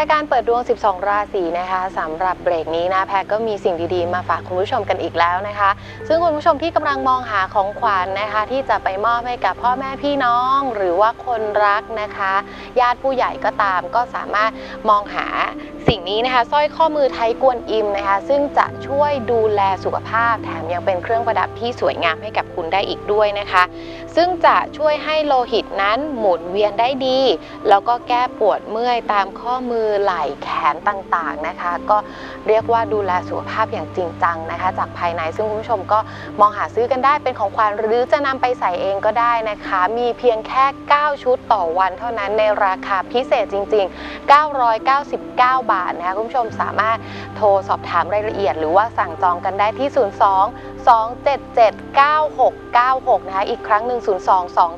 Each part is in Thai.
ายการเปิดดวง 12 ราศีนะคะสำหรับเบรกนี้นะแพรก็มีสิ่งดีๆ มาฝากคุณผู้ชมกันอีกแล้วนะคะ ซึ่งคุณผู้ชมที่กำลังมองหาของขวัญนะคะ ที่จะไปมอบให้กับพ่อแม่พี่น้อง หรือว่าคนรักนะคะ ญาติผู้ใหญ่ก็ตามก็สามารถมองหาสิ่งนี้นะคะสร้อยข้อมือไทยกวนอิมนะคะ ซึ่งจะช่วยดูแลสุขภาพ แถมยังเป็นเครื่องประดับที่สวยงามให้กับคุณได้อีกด้วยนะคะ ซึ่งจะช่วยให้โลหิตนั้นหมุนเวียนได้ดี แล้วก็แก้ปวดเมื่อยตามข้อมือไหล่แขนต่างๆนะคะ ก็เรียกว่าดูแลสุขภาพอย่างจริงจังนะคะ จากภายในซึ่งคุณผู้ชมก็มองหาซื้อกันได้เป็นของขวัญหรือจะนำไปใส่เองก็ได้นะคะ มีเพียงแค่ 9 ชุดต่อวันเท่านั้นในราคาพิเศษจริง ๆ 999 บาทนะคะคุณผู้ชมสามารถโทรสอบถามรายละเอียด หรือว่าสั่งจองกันได้ที่ 02 277 9696 นะคะอีกครั้งหนึ่ง02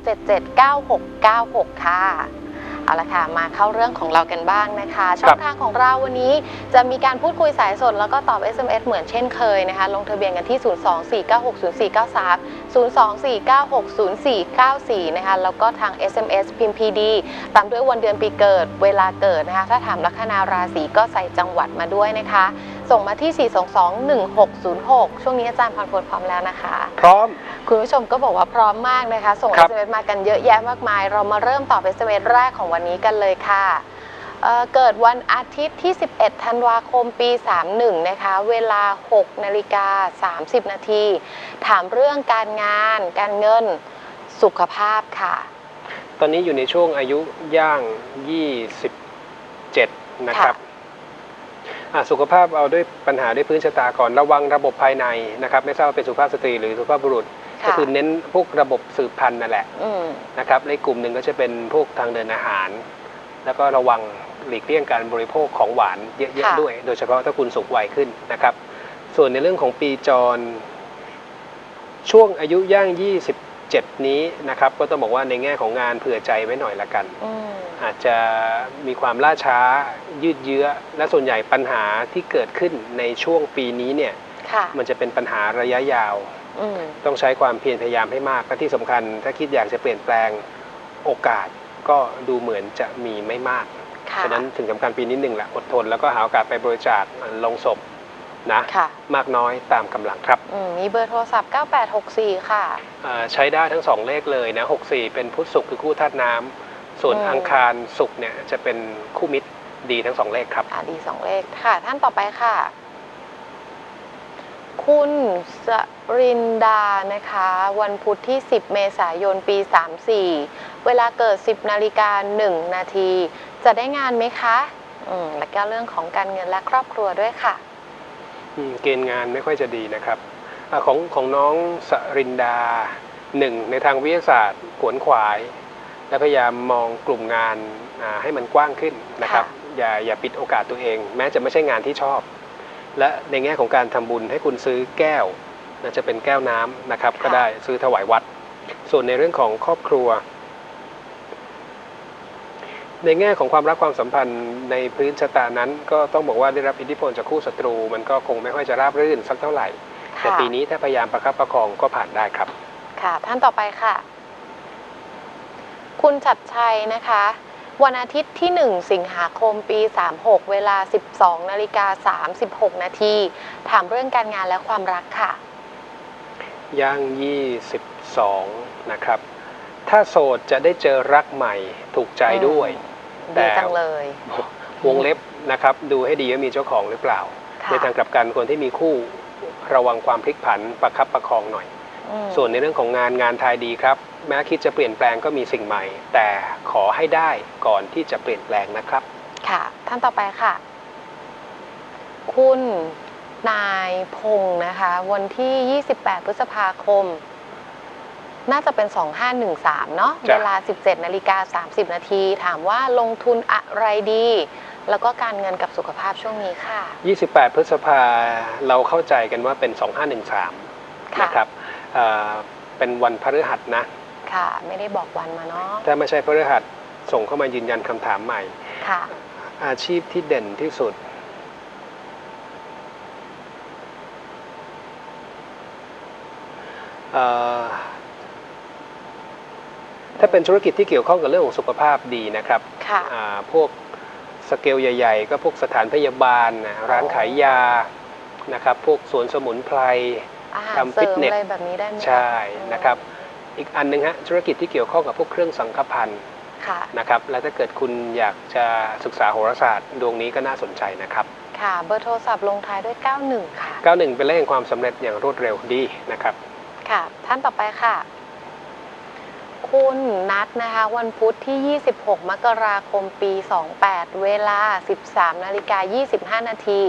277 9696 ค่ะ เอาละค่ะมาเข้าเรื่องของเรากันบ้างนะคะ ช่องทางของเราวันนี้จะมีการพูดคุยสายสดแล้วก็ตอบ SMS เหมือนเช่นเคยนะคะ ลงทะเบียนกันที่ 024960493 024960494 นะคะ แล้วก็ทาง SMS พิมพ์ PD ตามด้วยวันเดือนปีเกิดเวลาเกิดนะคะ ถ้าถามลัคนาราศีก็ใส่จังหวัดมาด้วยนะคะ ส่งมาที่ 4221606 ช่วงนี้อาจารย์พรพลพร้อมแล้วนะคะ พร้อม คุณผู้ชมก็บอกว่าพร้อมมากนะคะ ส่ง ครับ SMS มากันเยอะแยะมากมาย เรามาเริ่มตอบ SMS แรกของวันนี้กันเลยค่ะเอ่อเกิดวันอาทิตย์ที่ 11 ธันวาคมปี 31 นะคะ เวลา 6 นาฬิกา 30 นาที ถามเรื่องการงาน การเงิน สุขภาพค่ะ ตอนนี้อยู่ในช่วงอายุย่าง 27 นะครับอะ สุขภาพเอาด้วยปัญหาด้วยพื้นชะตาก่อนระวังระบบภายในนะครับไม่ทราบว่าเป็นสุภาพสตรีหรือสุภาพบุรุษค่ะก็คือเน้นพวกระบบสืบพันธุ์นั่นแหละอืมนะครับและอีกกลุ่มหนึ่งก็จะเป็นพวกทางเดินอาหาร แล้วก็ระวังหลีกเลี่ยงการบริโภคของหวานเยอะค่ะๆด้วย โดยเฉพาะถ้าคุณสูงวัยขึ้นนะครับส่วนในเรื่องของปีจร ช่วงอายุย่าง 27นี้นะครับก็ต้องบอกว่าในแง่ของงานเผื่อใจไว้หน่อยละกันอืมอาจจะมีความล่าช้ายืดเยื้อ และส่วนใหญ่ปัญหาที่เกิดขึ้นในช่วงปีนี้เนี่ยค่ะมันจะเป็นปัญหาระยะยาวอืมต้องใช้ความเพียรพยายามให้มากและที่สำคัญ ถ้าคิดอยากจะเปลี่ยนแปลงโอกาสก็ดูเหมือนจะมีไม่มากค่ะฉะนั้นถึงสำคัญปีนี้หนึ่งแหละอดทนแล้วก็หาโอกาสไปบริจาคลงศพ นะค่ะมากน้อยตามกำลังครับอืมมีเบอร์โทรศัพท์ 9864 ค่ะอ่าใช้ได้ทั้งสองเลขเลยนะ64 เป็นพุธศุกร์คือคู่ธาตุน้ำส่วนอืม อังคารศุกร์เนี่ยจะเป็นคู่มิตรดีทั้งสองเลขครับ อ่าดีสองเลขค่ะ ท่านต่อไปค่ะ คุณสรินดานะคะ วันพุธที่ 10 เมษายนปี 34 เวลาเกิด 10นาฬิกา1นาที จะได้งานไหมคะ อืม แล้วก็เรื่องของการเงินและครอบครัวด้วยค่ะอืม เกณฑ์งานไม่ค่อยจะดีนะครับอาของของน้องสรินดาหนึ่งในทางวิทยาศาสตร์ขวนขวาย และพยายามมองกลุ่มงานอ่าให้มันกว้างขึ้นนะครับค่ะอย่าอย่าปิดโอกาสตัวเอง แม้จะไม่ใช่งานที่ชอบ และในแง่ของการทำบุญให้คุณซื้อแก้วนะจะเป็นแก้วน้ำนะครับ ก็ได้ซื้อถวายวัด ส่วนในเรื่องของครอบครัว ในแง่ของความรักความสัมพันธ์ในพื้นชะตานั้น ก็ต้องบอกว่าได้รับอิทธิพลจากคู่ศัตรู มันก็คงไม่ค่อยจะราบรื่นสักเท่าไหร่ แต่ค่ะปีนี้ถ้าพยายามประคับประคองก็ผ่านได้ครับ ค่ะ ท่านต่อไปค่ะ คุณชัดชัยนะคะ วันอาทิตย์ที่ 1 สิงหาคมปี 36 เวลา 12นาฬิกา36 นาทีถามเรื่องการงานและความรักค่ะ ย่าง 22 นะครับถ้าโสดจะได้เจอรักใหม่ถูกใจด้วยแต่ ดีจังเลย วงเล็บนะครับดูให้ดีว่ามีเจ้าของหรือเปล่าค่ะในทางกลับกันคนที่มีคู่ระวังความพลิกผันประคับประคองหน่อยอืมส่วนในเรื่องของงานงานทายดีครับ แม้คิดจะเปลี่ยนแปลงก็มีสิ่งใหม่ แต่ขอให้ได้ก่อนที่จะเปลี่ยนแปลงนะครับ ค่ะ ท่านต่อไปค่ะ คุณนายพงศ์นะคะ วันที่ 28 พฤษภาคม น่าจะเป็น 2513 เนาะจ้ะเวลา 17 นาฬิกา 30 นาที ถามว่าลงทุนอะไรดี แล้วก็การเงินกับสุขภาพช่วงนี้ค่ะ 28 พฤษภาเราเข้าใจกันว่าเป็น 2513ค่ะนะครับเอ่อเป็นวันพฤหัสนะ ค่ะ ไม่ได้บอกวันมาเนาะถ้าไม่ใช่พฤหัสส่งเข้ามายืนยันคำถามใหม่ ค่ะ อาชีพที่เด่นที่สุดเอ่อ ถ้าเป็นธุรกิจที่เกี่ยวข้องกับเรื่องของสุขภาพดีนะครับค่ะอ่าพวกสเกลใหญ่ ๆ ก็พวกสถานพยาบาลนะร้านขายยานะครับ พวกสวนสมุนไพรอาหารทำเสริฟิตมเนสอะไรแบบนี้ได้ไหมใช่นะครับ อีกอันหนึงฮะธุรกิจที่เกี่ยวข้องกับพวกเครื่องสังฆพันธ์ค่ะนะครับ และถ้าเกิดคุณอยากจะศึกษาโหราศาสตร์ดวงนี้ก็น่าสนใจนะครับค่ะเบอร์โทรศัพท์ลงท้ายด้วย 91 ค่ะ 91 เป็นเลขแห่งความสำเร็จอย่างรวดเร็วดีนะครับ ค่ะ ท่านต่อไปค่ะ คุณนัทนะคะ วันพุธที่ 26 มกราคมปี 28 เวลา 13 นาฬิกา 25 นาที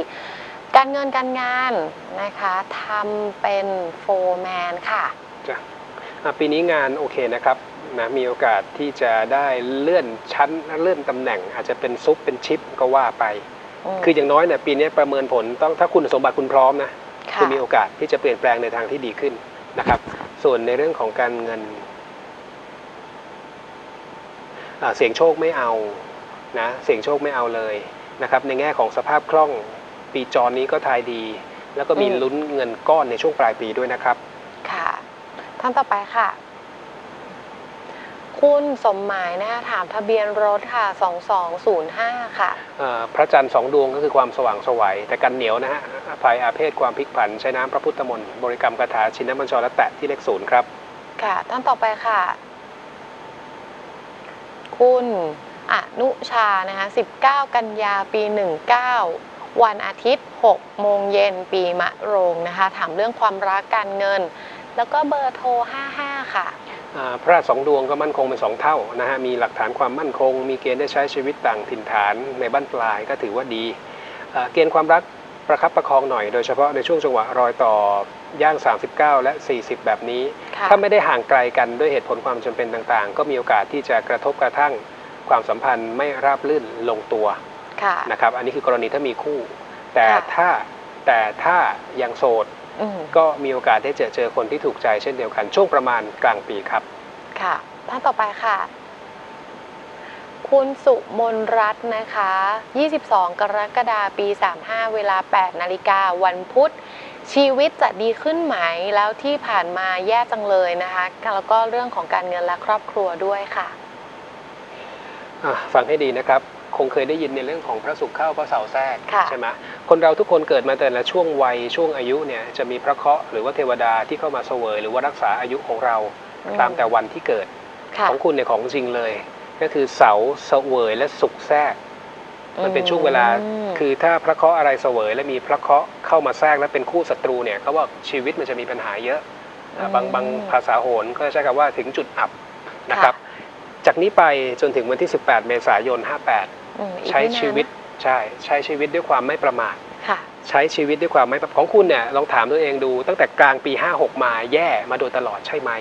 การเงินการงานนะคะทำเป็นโฟร์แมนค่ะจ้ะอะปีนี้งานโอเคนะครับนะมีโอกาสที่จะได้เลื่อนชั้นเลื่อนตำแหน่ง อาจจะเป็นซุปเป็นชิปก็ว่าไปมคืออย่างน้อยเนี่ยปีนี้ประเมินผลต้องถ้าคุณสมบัติคุณพร้อมนะค่ะคือมีโอกาสที่จะเปลี่ยนแปลงในทางที่ดีขึ้นนะครับ ส่วนในเรื่องของการเงินอ่า เสียงโชคไม่เอานะเสียงโชคไม่เอาเลยนะครับในแง่ของสภาพคล่องปีจรนี้ก็ทายดี แล้วก็มีลุ้นเงินก้อนในช่วงปลายปีด้วยนะครับ ค่ะ ท่านต่อไปค่ะ คุณสมหมายนะคะถามทะเบียนรถค่ะ 2205 ค่ะเอ่อพระจันทร์สองดวงก็คือความสว่างไสวัยแต่กันเหนียวนะฮะภัยอาเพศความพลิกผัน ใช้น้ำพระพุทธมนต์บริกรรมคาถาชินบัญชรและแตะที่เลขศูนย์ครับ ค่ะ ท่านต่อไปค่ะ คุณอนุชานะคะ19 กันยาปี 19 วันอาทิตย์ 6 โมงเย็นปีมะโรงนะคะถามเรื่องความรักการเงิน แล้วก็เบอร์โทร 55 ค่ะพระสองดวงก็มั่นคงเป็นสองเท่านะฮะมีหลักฐานความมั่นคง มีเกณฑ์ได้ใช้ชีวิตต่างถิ่นฐานในบ้านปลายก็ถือว่าดี เกณฑ์ความรักประคับประคองหน่อยโดยเฉพาะในช่วงจังหวะรอยต่อย่าง 39 และ 40 แบบนี้ ถ้าไม่ได้ห่างไกลกันด้วยเหตุผลความจำเป็นต่างๆ ก็มีโอกาสที่จะกระทบกระทั่งความสัมพันธ์ไม่ราบรื่นลงตัวค่ะนะครับ อันนี้คือกรณีถ้ามีคู่ แต่ค่ะถ้าแต่ถ้ายังโสดอืมก็มีโอกาสได้เจอเจอคนที่ถูกใจเช่นเดียวกัน ช่วงประมาณกลางปีครับ ค่ะท่านต่อไปค่ะ คุณสุมนรัตน์นะคะ 22 กรกฎาคมปี 35 เวลา 8 นาฬิกาวันพุธ ชีวิตจะดีขึ้นไหมแล้วที่ผ่านมาแย่จังเลยนะคะ แล้วก็เรื่องของการเงินและครอบครัวด้วยค่ะอะฟังให้ดีนะครับ คงเคยได้ยินในเรื่องของพระศุกร์เข้าพระเสาร์แทรกค่ะใช่ไหมคนเราทุกคนเกิดมาแต่ละช่วงวัยช่วงอายุเนี่ยจะมีพระเคราะห์หรือว่าเทวดาที่เข้ามาเสวย หรือว่ารักษาอายุของเราอืมตามแต่วันที่เกิดค่ะของคุณเนี่ยของจริงเลย ก็คือเสาร์เสวยและศุกร์แทรก มันเป็นช่วงเวลามคือถ้าพระเคราะห์อะไรเสวย และมีพระเคราะห์เข้ามาแทรกและเป็นคู่ศัตรูเนี่ยเขาบอกชีวิตมันจะมีปัญหาเยอะอะบางบางภาษาโหรก็ใช้คำว่าถึงจุดอับนะครับ จากนี้ไปจนถึงวันที่ 18 เมษายน 58อืมอีกใช้ไม่นานชีวิตนะใช่ใช้ชีวิตด้วยความไม่ประมาทค่ะใช้ชีวิตด้วยความไม่ประของคุณเนี่ยลองถามตัวเองดู ตั้งแต่กลางปี 56 มาแย่มาโดยตลอดใช่ไหม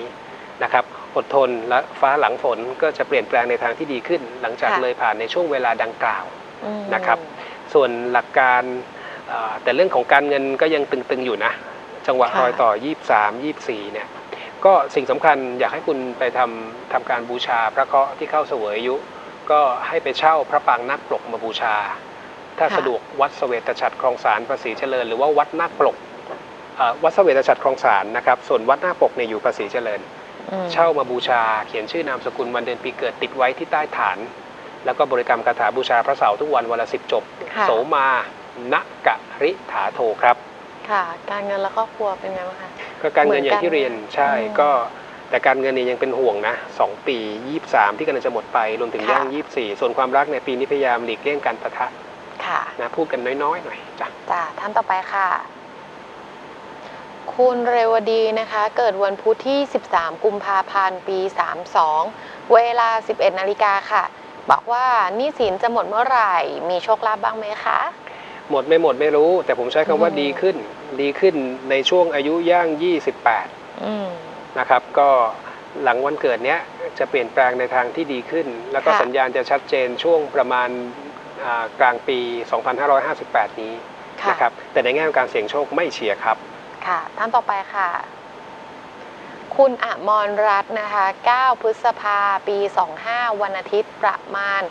นะครับอดทนและฟ้าหลังฝนก็จะเปลี่ยนแปลงในทางที่ดีขึ้น หลังจากค่ะเลยผ่านในช่วงเวลาดังกล่าวอืม นะครับ ส่วนหลักการเอ่อแต่เรื่องของการเงินก็ยังตึงๆอยู่นะ จังหวะค่ะรอยต่อ 23 24 เนี่ย ก็สิ่งสำคัญอยากให้คุณไปทำทำการบูชาพระเคราะห์ที่เข้าเสวยอายุ ก็ให้ไปเช่าพระปางนักปลกมาบูชา ถ้าค่ะสะดวกวัดเสวตฉัตรคลองสารภาษีเจริญ หรือว่าวัดนาคปลกเอ่อวัดเสวตฉัตรคลองสารนะครับ ส่วนวัดนาคปลกเนี่ยอยู่ภาษีเจริญอืมเช่ามาบูชาเขียนชื่อนามสกุลวันเดือนปีเกิดติดไว้ที่ใต้ฐาน แล้วก็บริกรรมคาถาบูชาพระเสาร์ทุกวันวันละสิบจบ ค่ะ โสมาณกะริถาโทครับ ค่ะ การเงินและครอบครัวเป็นไงบ้างคะ ก็การเงินเหมือนกันอย่างที่เรียนใช่อืมก็แต่การเงินเนี่ยยังเป็นห่วงนะสองปี 23 ที่กำลังจะหมดไปรวมถึงค่ะ ย่าง 24 ส่วนความรักในยปีนี้พยายามหลีกเลี่ยงการปะทะค่ะนะพูดกันน้อยๆหน่อยจ้ะจ้าท่านต่อไปค่ะ คุณเรวดีนะคะ เกิดวันพุธที่ 13 กุมภาพันธ์ ปี 32 เวลา 11 นาฬิกาค่ะ บอกว่าหนี้สินจะหมดเมื่อไหร่ มีโชคลาภบ้างไหมคะ หมดไม่หมดไม่รู้ แต่ผมใช้คำว่าอืม ดีขึ้น ดีขึ้นในช่วงอายุย่าง 28 อืม นะครับ ก็หลังวันเกิดเนี้ยจะเปลี่ยนแปลงในทางที่ดีขึ้น แล้วก็ค่ะ สัญญาณจะชัดเจนช่วงประมาณอ่ากลางปี 2558 นี้ค่ะนะครับแต่ในแง่ของการเสี่ยงโชคไม่เชียร์ครับ ค่ะ ท่านต่อไปค่ะ คุณอมรรัตน์นะคะ 9 พฤษภาปี 25 วันอาทิตย์ประมาณ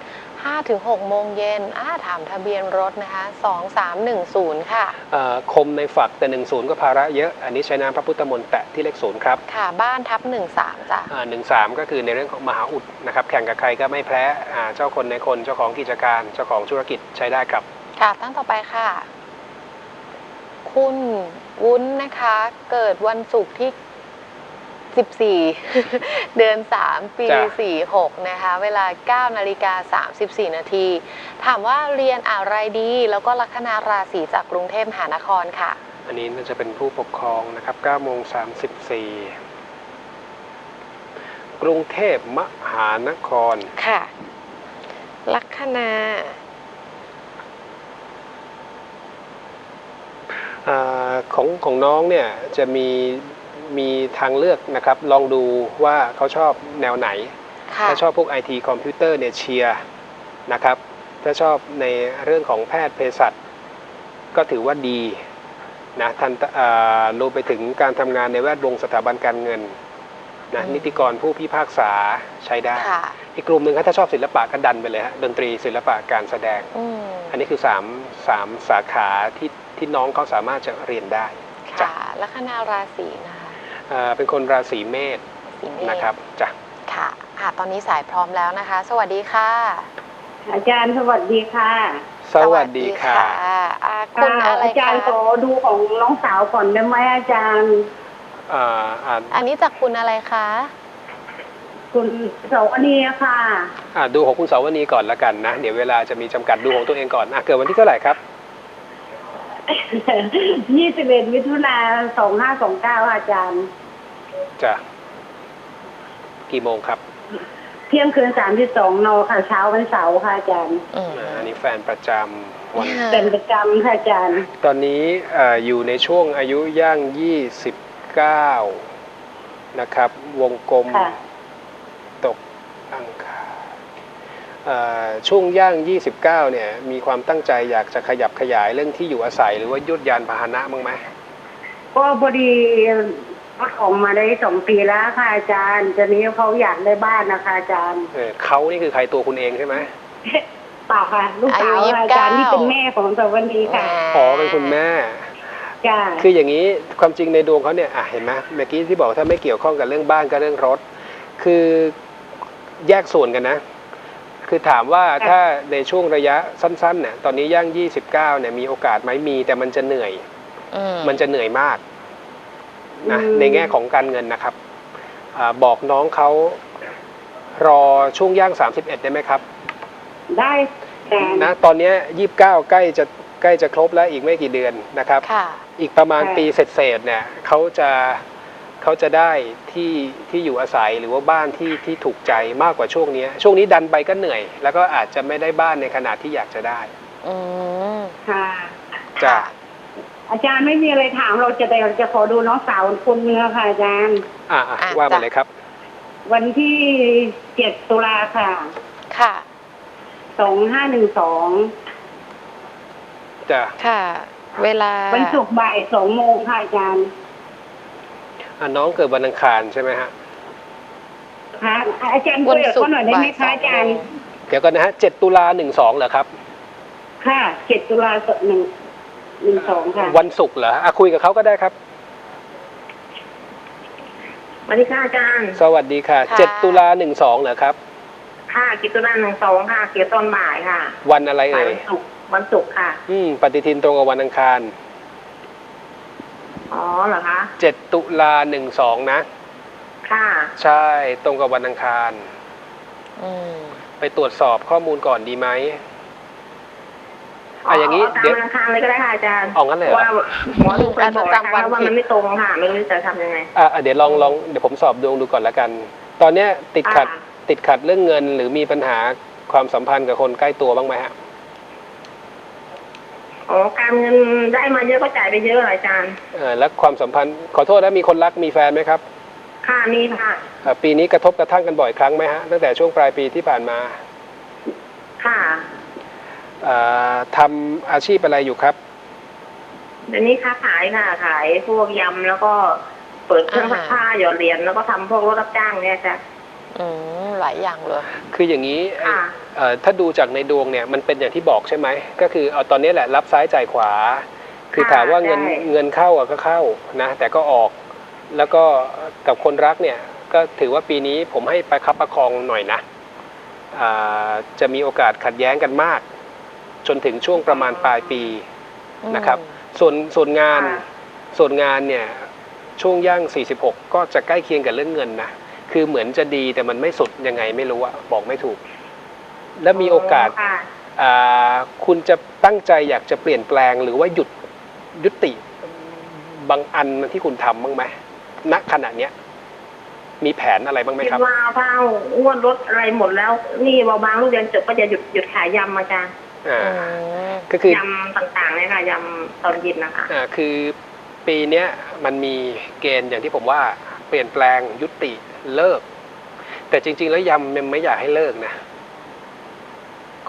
5-6 โมงเย็นอ่าถามทะเบียนรถนะคะ 2310 ค่ะเอ่อคมในฝักแต่หนึ่งศูนย์ก็ภาระเยอะ อันนี้ใช้น้ำพระพุทธมนต์แตะที่เลขศูนย์ครับค่ะ บ้านทับ 13 จ้ะ หนึ่งสามก็คือในเรื่องของมหาอุดนะครับ แข่งกับใครก็ไม่แพ้อ่าเจ้าคนในคนเจ้าของกิจการเจ้าของธุรกิจใช้ได้ครับ ค่ะ ตั้งต่อไปค่ะ คุณวุ้นนะคะ เกิดวันศุกร์ที่ 14 เดือน 3 ปี จ้ะ 46 นะคะ เวลา 9 นาฬิกา 34 นาที ถามว่าเรียนอะไรดี แล้วก็ลัคนาราศีจากกรุงเทพมหานครค่ะ อันนี้น่าจะเป็นผู้ปกครองนะครับ9โมง34 กรุงเทพมหานคร ค่ะ ลัคนา อาของของน้องเนี่ยจะมี มีทางเลือกนะครับ ลองดูว่าเขาชอบแนวไหน ค่ะถ้าชอบพวก IT คอมพิวเตอร์เนี่ยเชียร์นะครับ ถ้าชอบในเรื่องของแพทย์เภสัชก็ถือว่าดีนะทันอ่ารวมไปถึงการทำงานในแวดวงสถาบันการเงินนะนิติกรผู้พิพากษาใช้ได้ ค่ะ อีกกลุ่มหนึ่งถ้าชอบศิลปะก็ดันไปเลยฮะดนตรีศิลปะการแสดง อืมอันนี้คือ3ามสามสาขาที่ที่น้องเขาสามารถจะเรียนได้ จ้ะ ค่ะ ลัคนาราศีนะคะ อ่าเป็นคนราศีเมษสิงห์เมษนะครับจ้ะค่ะอะ ตอนนี้สายพร้อมแล้วนะคะ สวัสดีค่ะอาจารย์สวัสดีค่ะสวัสดีค่ะอ่าคุณอะไรอาจารย์ขคะอดูของน้องสาวก่อนได้ไหมอาจารย์ อ่าอ่าอันนี้จากคุณอะไรคะคุณเสาวนีค่ะ อ่าดูของคุณสาวนีก่อนละกันนะ เดี๋ยวเวลาจะมีจำกัดดูของตัวเองก่อนอะเกิดวันที่เท่าไหร่ครับ 21 มิถุนา 2529 อาจารย์ จะกี่โมงครับ เที่ยงคืน32นค่ะ เช้าวันเสาร์ค่ะอาจารย์อืมอ่าอันนี้แฟนประจำวันเป็นประจำค่ะอาจารย์ ตอนนี้เอ่ออยู่ในช่วงอายุย่าง 29 นะครับ วงกลมค่ะ ตกอังคารเอ่อช่วงย่าง 29 เนี่ย มีความตั้งใจอยากจะขยับขยายเรื่องที่อยู่อาศัย หรือว่ายุดยานพาหนะบ้างไหมก็พอดี รถออกมาได้สองปีแล้วค่ะอาจารย์ตอนนี้เขาอยากได้บ้านนะคะอาจารย์เออเขานี่คือใครตัวคุณเองใช่ไหมเปล่าค่ะ ลูกสาวค่ะอาจารย์ที่เป็นแม่ของสาวนีค่ะอ๋อเป็นคุณแม่ จ้าคืออย่างนี้ความจริงในดวงเขาเนี่ยอะเห็นไหมเมื่อกี้ที่บอกถ้าไม่เกี่ยวข้องกับเรื่องบ้านกับเรื่องรถ คือแยกส่วนกันนะ คือถามว่าค่ะถ้าในช่วงระยะสั้นๆเนี่ยตอนนี้ย่าง 29เนี่ยมีโอกาสไหมมีแต่มันจะเหนื่อย อืมมันจะเหนื่อยมาก นะอืมในแง่ของการเงินนะครับอาบอกน้องเขารอช่วงย่าง 31 ได้ไหมครับ ได้แต่นะตอนเนี้ย29ใกล้จะใกล้จะครบแล้วอีกไม่กี่เดือนนะครับค่ะอีกประมาณปีเศษๆเนี่ยเขาจะเขาจะได้ที่ที่อยู่อาศัยหรือว่าบ้านที่ที่ถูกใจมากกว่าช่วงเนี้ยช่วงนี้ดันไปก็เหนื่อย แล้วก็อาจจะไม่ได้บ้านในขนาดที่อยากจะได้ อืมค่ะจ้ะ อาจารย์ไม่มีอะไรถามเราจะแต่จะขอดูน้องสาวคนเนื้อค่ะอาจารย์ อ่าว่ามาเลยครับ วันที่เจ็ดตุลาค่ะค่ะสองห้าหนึ่งสองจะค่ะ เวลาวันศุกร์บ่ายสองโมงค่ะอาจารย์อะน้องเกิดวันอังคารใช่ไหมฮะค่ะอาจารย์คุยกับเขาหน่อยได้ไหมคะอาจารย์ เดี๋ยวกันนะฮะเจ็ดตุลาหนึ่งสองเหรอครับ ค่ะเจ็ดตุลาหนึ่ง หนึ่งสองค่ะ วันศุกร์เหรออะคุยกับเขาก็ได้ครับ สวัสดีค่ะอาจารย์ สวัสดีค่ะ ค่ะ เจ็ดตุลาหนึ่งสองเหรอครับ ค่ะกิจตุลาหนึ่งสองค่ะ เกี่ยวตอนบ่ายค่ะวันอะไรบ่ายเอ่ยวันศุกร์วันศุกร์ค่ะ อืม ปฏิทินตรงกับวันอังคารอ๋อเหรอคะ เจ็ดตุลาหนึ่งสองนะ ค่ะ ใช่ตรงกับวันอังคาร อืม ไปตรวจสอบข้อมูลก่อนดีไหม อ๋อะอย่างนี้นี้ตามเดี๋ยววันอังคารเลยก็ได้ค่ะอาจารย์เอางั้นเลยเหรอ ว่าหมอดูเคยบอกนะคะว่ามันไม่ตรงค่ะ ไม่รู้จะทำยังไง อะอะเดี๋ยวลองลองเดี๋ยวผมสอบดวงดูก่อนละกัน ตอนเนี้ยติดขัดอ่าติดขัดเรื่องเงินหรือมีปัญหาความสัมพันธ์กับคนใกล้ตัวบ้างไหมฮะ อ๋อการเงินได้มาเยอะก็จ่ายไปเยอะเหรออาจารย์ เอ่อแล้วความสัมพันธ์ขอโทษนะมีคนรักมีแฟนไหมครับค่ะมีค่ะอะปีนี้กระทบกระทั่งกันบ่อยครั้งไหมฮะตั้งแต่ช่วงปลายปีที่ผ่านมาค่ะอ่า ทำอาชีพอะไรอยู่ครับเดี๋ยวนี้ค้าขายค่ะขายพวกยำแล้วก็เปิดเครื่องซักผ้าหยอดเหรียญแล้วก็ทำพวกรถรับจ้างเนี่ยจ้ะอืมหลายอย่างเลย คืออย่างนี้ไอ้ค่ะเอ่อถ้าดูจากในดวงเนี่ยมันเป็นอย่างที่บอกใช่ไหมก็คือเอาตอนนี้แหละรับซ้ายจ่ายขวา คือค่ะถามว่าเงินใช่เงินเข้าอะก็เข้านะ แต่ก็ออกแล้วก็กับคนรักเนี่ยก็ถือว่าปีนี้ผมให้ประคับประคองหน่อยนะอ่าจะมีโอกาสขัดแย้งกันมาก จนถึงช่วงประมาณปลายปีนะครับ ส่วนส่วนงานค่ะส่วนงานเนี่ยช่วงย่าง 46 ก็จะใกล้เคียงกับเรื่องเงินนะคือเหมือนจะดีแต่มันไม่สุดยังไงไม่รู้อะบอกไม่ถูก และมีโอกาสค่ะอ่าคุณจะตั้งใจอยากจะเปลี่ยนแปลงหรือว่าหยุดยุติบางอันที่คุณทำบ้างไหมณขณะเนี้ยมีแผนอะไรบ้างไหมคิดครับว่าถ้าอ้วนลดอะไรหมดแล้ว นี่เบาบางลูกเรียนจบก็จะหยุดหยุดขายยำอาจารย์อ่าอืม ก็คือยำต่างๆเนี่ยค่ะยำตอนเย็นนะคะอ่าคือปีเนี้ยมันมีเกณฑ์อย่างที่ผมว่าเปลี่ยนแปลงยุติเลิก แต่จริง ๆ แล้วยำมันไม่อยากให้เลิกนะ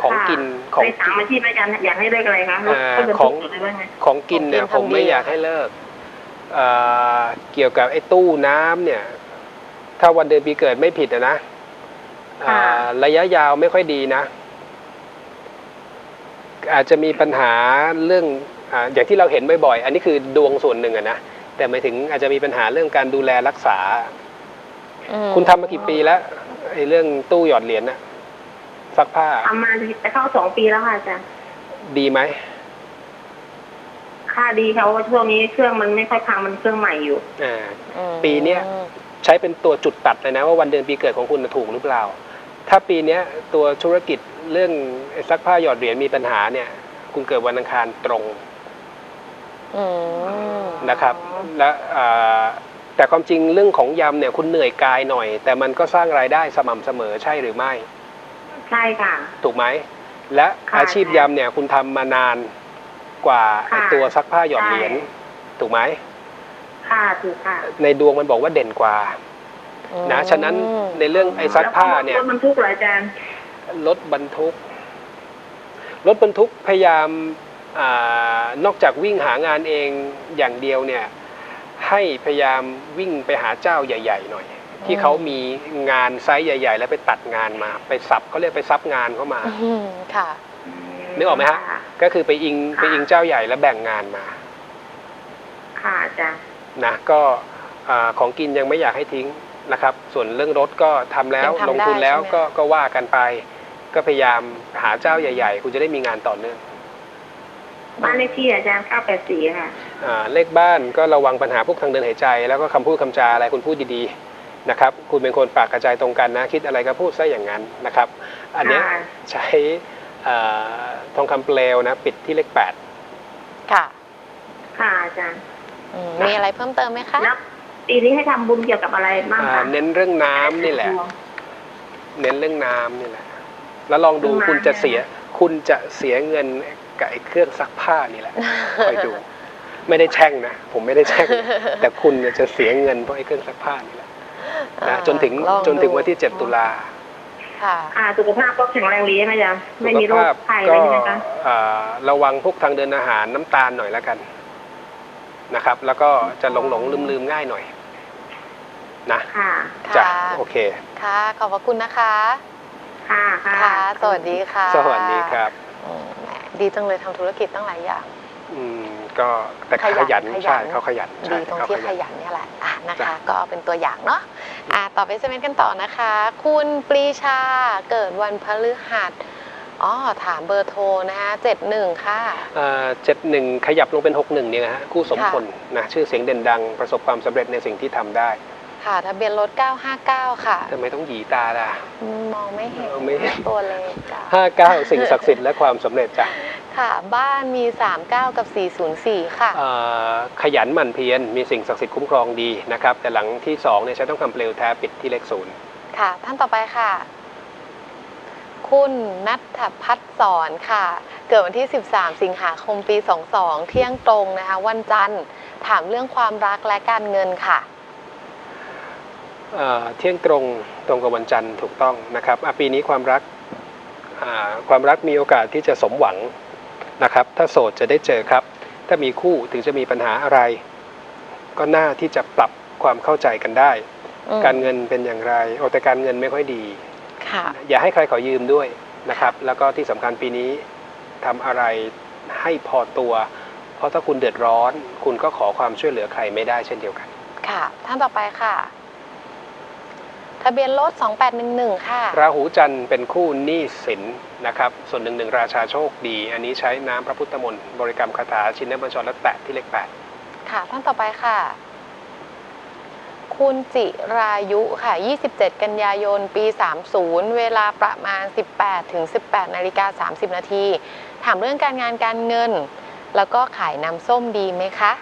ของกินของในสามอาชีพอาจารย์อยากให้เลิกอะไรคะลดอ่าก็จะของทุกข์หรือว่าไงของกินเนี่ยของกินผมทำดีไม่อยากให้เลิกเอ่อเกี่ยวกับไอ้ตู้น้ำเนี่ย ถ้าวันเดือนปีเกิดไม่ผิดอะนะอ่าระยะยาวไม่ค่อยดีนะ อาจจะมีปัญหาเรื่องอาอย่างที่เราเห็นบ่อยๆ อันนี้คือดวงส่วนหนึ่งอะนะ แต่หมายถึงอาจจะมีปัญหาเรื่องการดูแลรักษาอืมคุณทำมากี่ปีแล้วไอ้เรื่องตู้หยอดเหรียญน่ะซักผ้าทำมาจะเข้าสองปีแล้วค่ะอาจารย์ดีไหมค่าดีค่ะเพราะว่าช่วงนี้เครื่องมันไม่ค่อยพังมันเครื่องใหม่อยู่ อ่าอืมปีเนี้ยใช้เป็นตัวจุดตัดเลยนะ ว่าวันเดือนปีเกิดของคุณน่ะถูกหรือเปล่า ถ้าปีเนี้ยตัวธุรกิจเรื่องไอ้ซักผ้าหยอดเหรียญมีปัญหาเนี่ย คุณเกิดวันอังคารตรงอืมนะครับ และอ่าแต่ความจริงเรื่องของยำเนี่ยคุณเหนื่อยกายหน่อย แต่มันก็สร้างรายได้สม่ำเสมอใช่หรือไม่ ใช่ค่ะ ถูกไหม และค่ะอาชีพยำเนี่ยคุณทำมานานกว่าไอ้ค่ะตัวซักผ้าหยอดเหรียญใช่ถูกไหมค่ะถูกค่ะ ในดวงมันบอกว่าเด่นกว่า นะฉะนั้นในเรื่องไอ้ซักผ้าเนี่ยแล้วรถบรรทุกเหรออาจารย์รถบรรทุกรถบรรทุกพยายามอานอกจากวิ่งหางานเองอย่างเดียวเนี่ยให้พยายามวิ่งไปหาเจ้าใหญ่ ๆ หน่อย ที่เขามีงานไซส์ใหญ่ ๆ แล้วไปตัดงานมา ไปซับเขาเรียกไปซับงานเข้ามาอืมค่ะนึกออกไหมฮะค่ก็คือไปอิงค่ะไปอิงเจ้าใหญ่แล้วแบ่งงานมา ค่ะอาจารย์นะก็อาของกินยังไม่อยากให้ทิ้ง นะครับ ส่วนเรื่องรถก็ทำแล้วยังทำลงทุนแล้วได้ใช่ไหม ก็ก็ว่ากันไป ก็พยายามหาเจ้าใหญ่ ๆ คุณจะได้มีงานต่อเนื่องบ้านเลขที่อาจารย์984ค่ะอ่าเลขบ้านก็ระวังปัญหาพวกทางเดินหายใจ แล้วก็คำพูดคำจาอะไรคุณพูดดีๆนะครับ คุณเป็นคนปากกระจายตรงกันนะ คิดอะไรก็พูดซะอย่างนั้นนะครับ อันเนี้ยค่ะ ใช้อ่าทองคำเปลวนะ ปิดที่เลขแปดค่ะค่ะอาจารย์ อืมมีอะไรเพิ่มเติมไหมคะ แล้ว ปีนี้ให้ทำบุญเกี่ยวกับอะไรบ้างอ่าคะเน้นเรื่องน้ำนี่แหละ เน้นเรื่องน้ำนี่แหละ แล้วลองดูเรื่องน้ำคุณจะเสีย คุณจะเสียเงินกับไอ้เครื่องซักผ้านี่แหละคอยดู ไม่ได้แช่งนะ ผมไม่ได้แช่งนะแต่คุณเนี่ยจะเสียเงินเพราะไอ้เครื่องซักผ้านี่แหละนะจนถึงลองดูจนถึงวันที่7ตุลาค่ะ อ่าสุขภาพก็แข็งแรงดีนะอาจารย์ไม่สุมีขโรคภาพภัยอะไรก็ใช่ไหมคะ อ่าระวังพวกทางเดินอาหารน้ำตาลหน่อยแล้วกัน นะครับ แล้วก็จะหลงหลงลืมลืมๆง่ายหน่อยนะค่ะจ้ะค่ะโอเค ค่ะ ขอบพระคุณนะคะ ค่ะค่ะค่ะสวัสดีค่ะ สวัสดีครับอืมแหมดีจังเลยทำธุรกิจตั้งหลายอย่าง อืมก็แต่ขยันขยันขยันใช่เขาขยันใช่ดีตรงเขาที่ขขยันยันเนี่ยแหละอะนะคะจ้ะก็เป็นตัวอย่างเนาะอะต่อไปเซเมนกันต่อนะคะ คุณปรีชาเกิดวันพฤหัส อ๋อ ถามเบอร์โทรนะคะเจ็ดหนึ่งค่ะเจ็ดหนึ่งขยับลงเป็นหกหนึ่งเนี่ยนะฮะคู่สมค่ะพลนะชื่อเสียงเด่นดังประสบความสำเร็จในสิ่งที่ทำได้ ค่ะทะเบียนรถ 959 ค่ะทำไมต้องหยีตาล่ะ มองไม่เห็นมองไม่เห็นตัวเล็กอะห้าเก้าสิ่งศักดิ์สิทธิ์และความสำเร็จจ้ะค่ะบ้านมี 39 กับ 404 ค่ะเอ่อขยันหมั่นเพียรมีสิ่งศักดิ์สิทธิ์คุ้มครองดีนะครับ แต่หลังที่สองเนี่ยใช้ต้องคำเปลวแท้ปิดที่เลขศูนย์ค่ะ ท่านต่อไปค่ะ คุณนัทพัฒน์สอนค่ะ เกิดวันที่ 13 สิงหาคมปี 22 เที่ยงตรงนะคะ วันจันทร์ถามเรื่องความรักและการเงินค่ะเอ่อเที่ยงตรงตรงกับวันจันทร์ถูกต้องนะครับอะปีนี้ความรักอ่าความรักมีโอกาสที่จะสมหวังนะครับ ถ้าโสดจะได้เจอครับ ถ้ามีคู่ถึงจะมีปัญหาอะไร ก็น่าที่จะปรับความเข้าใจกันได้อืมการเงินเป็นอย่างไรโอ้แต่การเงินไม่ค่อยดีค่ะ อย่าให้ใครขอยืมด้วยนะครับ แล้วก็ที่สำคัญปีนี้ทำอะไรให้พอตัว เพราะถ้าคุณเดือดร้อน คุณก็ขอความช่วยเหลือใครไม่ได้เช่นเดียวกัน ค่ะ ท่านต่อไปค่ะ ทะเบียนรถ2811 ค่ะ ราหูจันทร์เป็นคู่หนี้สินนะครับ ส่วนหนึ่งหนึ่งราชาโชคดี อันนี้ใช้น้ำพระพุทธมนต์บริกรรมคาถาชินบัญชรและแตะที่เลขแปดค่ะ ท่านต่อไปค่ะ คุณจิรายุค่ะ 27 กันยายน ปี 30 เวลาประมาณ 18 ถึง 18 นาฬิกา 30 นาที ถามเรื่องการงานการเงิน แล้วก็ขายน้ำส้มดีไหมคะ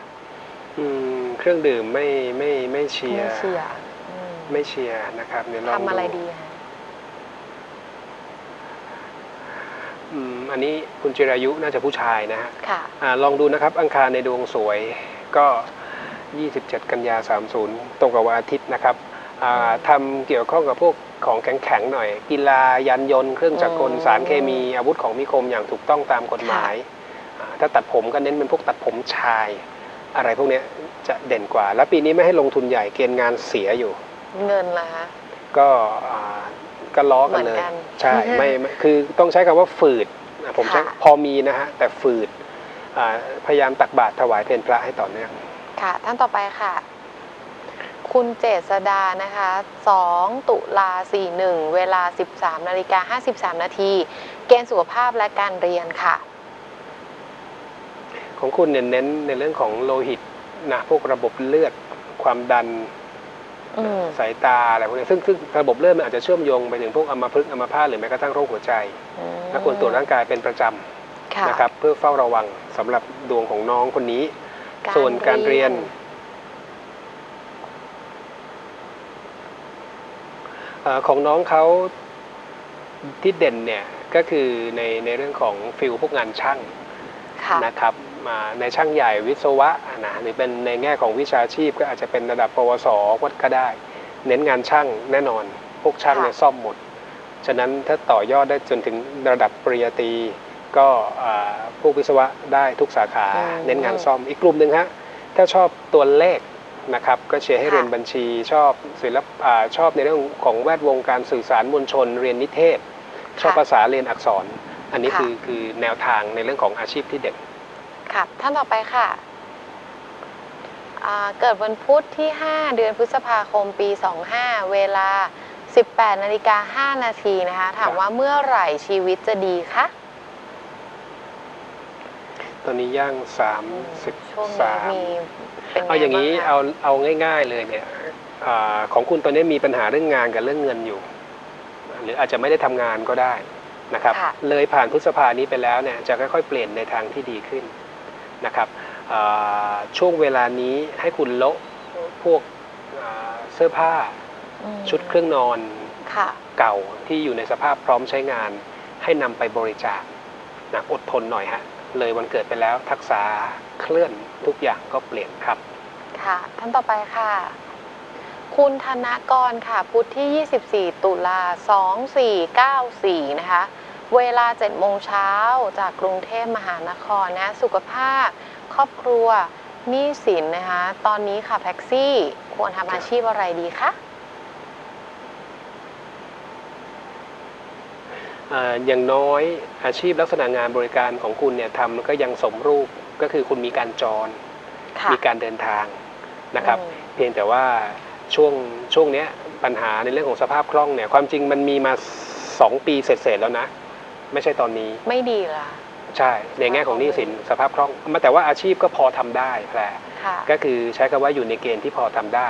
อืม เครื่องดื่มไม่ไม่ไม่เชียไม่ร์เชียร์อืมไม่เชียร์นะครับเดี๋ยวลองทำอะไรดีคะอืม อันนี้คุณจิรายุน่าจะผู้ชายนะฮะค่ะอาลองดูนะครับ อังคารในดวงสวย ก็ 27 กันยา 30 ตรงกับวันอาทิตย์นะครับอ่าทำเกี่ยวข้องกับพวกของแข็งๆหน่อย กีฬายานยนต์เครื่องจักรกลอืมสารเคมีอาวุธของมีคมอย่างถูกต้องตามกฎหมายอ่าถ้าตัดผมก็เน้นเป็นพวกตัดผมชาย อะไรพวกเนี้ยจะเด่นกว่า แล้วปีนี้ไม่ให้ลงทุนใหญ่เกณฑ์งานเสียอยู่ เงินล่ะคะก็อ่าก็ล้อกันเลยเหมือนกันใช่ไม่ไม่คือต้องใช้คำว่าฝืดอะผมใช้ค่ะพอมีนะฮะแต่ฝืดอ่าพยายามตักบาตรถวายเพลพระให้ต่อเนื่อง ค่ะ ท่านต่อไปค่ะ คุณเจษดานะคะ2ตุลา 41 เวลา 13นาฬิกา53 นาที เกณฑ์สุขภาพและการเรียนค่ะ ของคุณเนี่ยเน้นในเรื่องของโลหิตนะพวกระบบเลือดความดันอืมสายตาอะไรพวกนี้ซึ่งซึ่งระบบเลือดมันอาจจะเชื่อมโยงไปถึงพวกอัมพฤกษ์อัมพาตหรือแม้กระทั่งโรคหัวใจอืมและควรตรวจร่างกายเป็นประจค่ะำนะครับ เพื่อเฝ้าระวังสำหรับดวงของน้องคนนี้ ส่วนการเรียนเอ่อของน้องเขาที่เด่นเนี่ยก็คือในในเรื่องของฟิลพวกงานช่างค่ะนะครับมาในช่างใหญ่วิศวะนะหรือเป็นในแง่ของวิชาชีพก็อาจจะเป็นระดับปวสก็ได้ เน้นงานช่างแน่นอน พวกช่างเนี่ยค่ะซ่อมหมด ฉะนั้นถ้าต่อยอดได้จนถึงระดับปริญญาตรี ก็อ่าพวกวิศวะได้ทุกสาขาเน้นงานซ่อมอีกกลุ่มหนึ่งฮะถ้าชอบตัวเลขนะครับก็เชียร์ให้เรียนบัญชีชอบศิลปอ่าชอบในเรื่องของแวดวงการสื่อสารมวลชน เรียนนิเทศ ชอบภาษาเรียนอักษร อันนี้คือคือแนวทางในเรื่องของอาชีพที่เด่นค่ะท่านต่อไปค่ะอ่าเกิดวันพุธที่ 5 เดือนพฤษภาคมปี 25 เวลา 18นาฬิกา5นาทีนะคะ ถามว่าเมื่อไหร่ชีวิตจะดีคะ ตอนนี้ย่างช่วงนี้33มีเป็นไเอาอย่างนี้บ้คะเอาเอาง่าย ๆเลยเนี่ยอาของคุณตอนนี้มีปัญหาเรื่องงานกับเรื่องเงินอยู่ หรืออาจจะไม่ได้ทำงานก็ได้นะครับ ค่ะ เลยผ่านพฤษภานี้ไปแล้วเนี่ยจะค่อยๆ เปลี่ยนในทางที่ดีขึ้นนะครับอ่าช่วงเวลานี้ให้คุณโละพวกอ่าเสื้อผ้าอืมชุดเครื่องนอน ค่ะ เก่าที่อยู่ในสภาพพร้อมใช้งานให้นำไปบริจาคนะอดทนหน่อยฮะ เลยวันเกิดไปแล้วทักษะเคลื่อนทุกอย่างก็เปลี่ยนครับ ค่ะท่านต่อไปค่ะ คุณธนกรค่ะ พุธที่ 24 ตุลา 2494 นะคะ เวลา7โมงเช้าจากกรุงเทพมหานครนะ สุขภาพ ครอบครัวหนี้สินนะคะ ตอนนี้ขับแท็กซี่ ควรทำอาชีพอะไรดีคะ อ่ออย่างน้อยอาชีพลักษณะงานบริการของคุณเนี่ยทำก็ยังสมรูปก็คือคุณมีการจรค่ะมีการเดินทางนะครับอืมเพียงแต่ว่าช่วงช่วงเนี้ยปัญหาในเรื่องของสภาพคล่องเนี่ยความจริงมันมีมา 2 ปีเสร็จๆแล้วนะ ไม่ใช่ตอนนี้ไม่ดีเหรอใช่ในแง่ของหนี้สินสภาพคล่องมาแต่ว่าอาชีพก็พอทำได้แพรค่ะก็คือใช้คำว่าอยู่ในเกณฑ์ที่พอทำได้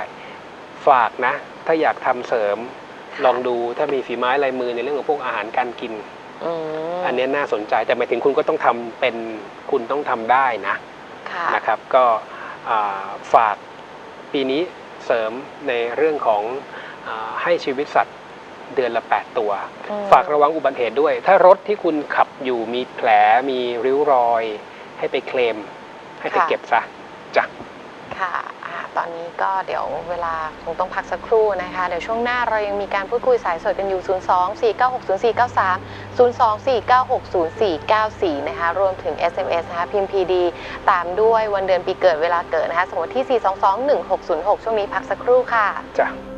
ฝากนะ ถ้าอยากทำเสริมค่ะ ลองดูถ้ามีฝีไม้ลายมือในเรื่องของพวกอาหารการกิน อืมอันเนี้ยน่าสนใจแต่หมายถึงคุณก็ต้องทำเป็นคุณต้องทำได้นะค่ะนะครับ ก็อ่าฝากปีนี้เสริมในเรื่องของอาให้ชีวิตสัตว์เดือนละ 8 ตัว อืมฝากระวังอุบัติเหตุด้วย ถ้ารถที่คุณขับอยู่มีแผลมีริ้วรอย ให้ไปเคลม ให้ไปเก็บซะจ้ะ ค่ะอ่า ตอนนี้ก็เดี๋ยวเวลาคงต้องพักสักครู่นะคะ เดี๋ยวช่วงหน้าเรายังมีการพูดคุยสายสดกันอยู่ 02 496 0493 02 496 0494 นะคะ รวมถึง SMS นะคะ พิมพ์ดีตามด้วยวันเดือนปีเกิดเวลาเกิดนะคะ สมมติที่ 422 1606 ช่วงนี้พักสักครู่ค่ะ จ้ะ